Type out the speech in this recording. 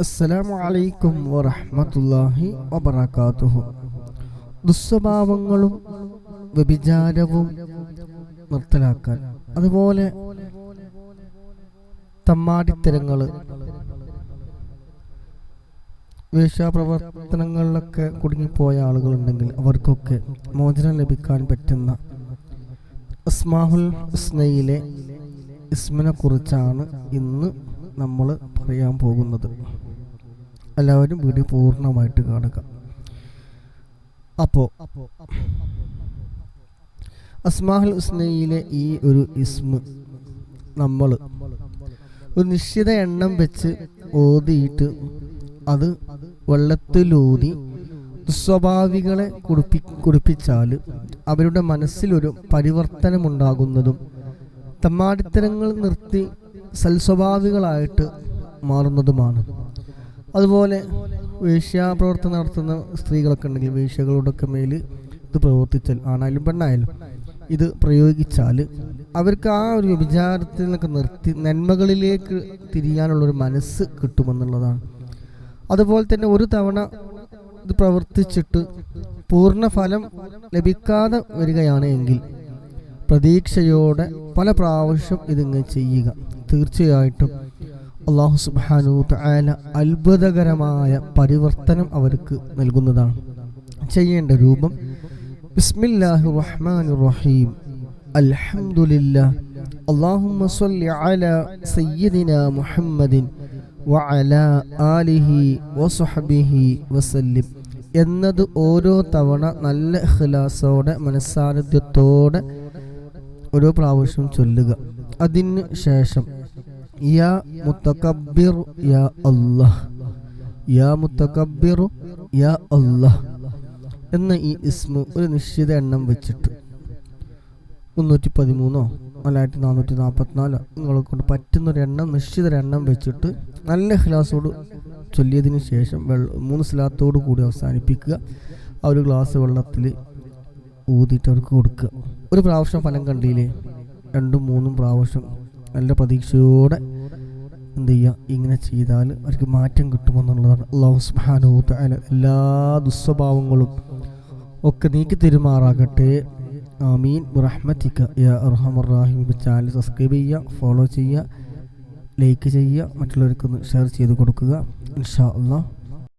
അസ്സലാമു അലൈക്കും വറഹ്മത്തുള്ളാഹി വബറകാതുഹു. ദുസ്വഭാവങ്ങളും വ്യഭിചാരവും നിർത്തലാക്കാൻ അതുപോലെ തമ്മാടിത്തരങ്ങൾ വേശ്യാപ്രവർത്തനങ്ങളിലൊക്കെ കുടുങ്ങിപ്പോയ ആളുകളുണ്ടെങ്കിൽ അവർക്കൊക്കെ മോചനം ലഭിക്കാൻ പറ്റുന്ന അസ്മാഹുൽ ഹുസ്നയിലെ ഇസ്മിനെ കുറിച്ചാണ് ഇന്ന് നമ്മൾ പറയാൻ പോകുന്നത്. എല്ലാവരും വീഡിയോ പൂർണമായിട്ട് കാണുക. അപ്പോ അസ്മാഹുൽ ഉസ്നയിലെ ഈ ഒരു ഇസ്മ നമ്മൾ ഒരു നിശ്ചിത എണ്ണം വെച്ച് ഓതിയിട്ട് അത് വെള്ളത്തിലൂതി ദുസ്വഭാവികളെ കുടിപ്പി കുടിപ്പിച്ചാൽ അവരുടെ മനസ്സിലൊരു പരിവർത്തനമുണ്ടാകുന്നതും തമ്മാടിത്തരങ്ങൾ നിർത്തി സൽസ്വഭാവികളായിട്ട് മാറുന്നതുമാണ്. അതുപോലെ വേശ്യാപ്രവർത്തനം നടത്തുന്ന സ്ത്രീകളൊക്കെ ഉണ്ടെങ്കിൽ വേശ്യകളുടെയൊക്കെ മേൽ ഇത് പ്രവർത്തിച്ചാൽ ആണായാലും പെണ്ണായാലും ഇത് പ്രയോഗിച്ചാൽ അവർക്ക് ആ ഒരു വിചാരത്തിൽ നിന്നൊക്കെ നിർത്തി നന്മകളിലേക്ക് തിരിയാനുള്ളൊരു മനസ്സ് കിട്ടുമെന്നുള്ളതാണ്. അതുപോലെ തന്നെ ഒരു തവണ ഇത് പ്രവർത്തിച്ചിട്ട് പൂർണ ഫലം ലഭിക്കാതെ വരികയാണ് എങ്കിൽ പ്രതീക്ഷയോടെ പല പ്രാവശ്യം ഇതിങ്ങനെ ചെയ്യുക. തീർച്ചയായിട്ടും അള്ളാഹു സുബാനു തആല അത്ഭുതകരമായ പരിവർത്തനം അവർക്ക് നൽകുന്നതാണ്. ചെയ്യേണ്ട രൂപം ബിസ്മില്ലാഹി റഹ്മാൻ റഹീം. അൽഹംദുലില്ലാ. അല്ലാഹുമ്മ സ്വല്ലി അലാ സയ്യിദിന മുഹമ്മദിൻ വഅല ആലിഹി വസുഹബിഹി വസല്ലിം. എന്നത് ഓരോ തവണ നല്ല ഖിലാസോടെ മനസ്സാന്നിധ്യത്തോടെ ഓരോ പ്രാവശ്യം ചൊല്ലുക. അതിന് ശേഷം യാ മുത്തക്കബ്ബിർ യാ അല്ലാഹ് യാ മുത്തക്കബ്ബിർ യാ അല്ലാഹ് എന്ന ഈ ഇസ്മു ഒരു നിശ്ചിത എണ്ണം വെച്ചിട്ട് മുന്നൂറ്റി പതിമൂന്നോ നാലായിരത്തി നാനൂറ്റി നാൽപ്പത്തിനാലോ നിങ്ങളെ കൊണ്ട് പറ്റുന്നൊരു എണ്ണം നിശ്ചിത എണ്ണം വെച്ചിട്ട് നല്ല ഗ്ലാസോട് ചൊല്ലിയതിന് ശേഷം വെള്ളം മൂന്ന് സ്ലാത്തോട് കൂടി അവസാനിപ്പിക്കുക. ആ ഒരു ഗ്ലാസ് വെള്ളത്തിൽ ഊതിയിട്ട് അവർക്ക് കൊടുക്കുക. ഒരു പ്രാവശ്യം ഫലം കണ്ടില്ലേ? രണ്ടും മൂന്നും പ്രാവശ്യം നല്ല പ്രതീക്ഷയോടെ എന്ത് ചെയ്യുക ഇങ്ങനെ ചെയ്താൽ അവർക്ക് മാറ്റം കിട്ടുമെന്നുള്ളതാണ് അള്ളാഹു സുബ്ഹാനഹു തആല എല്ലാ ദുസ്വഭാവങ്ങളും ഒക്കെ നീക്കി തെരുമാറാകട്ടെ. ആമീൻ. റഹ്മത്തിക്ക യാ അർഹമർ ചാനൽ സബ്സ്ക്രൈബ് ചെയ്യുക ഫോളോ ചെയ്യുക ലൈക്ക് ചെയ്യുക മറ്റുള്ളവർക്കൊന്ന് ഷെയർ ചെയ്ത് കൊടുക്കുക. ഇൻഷാ അള്ളാഹ്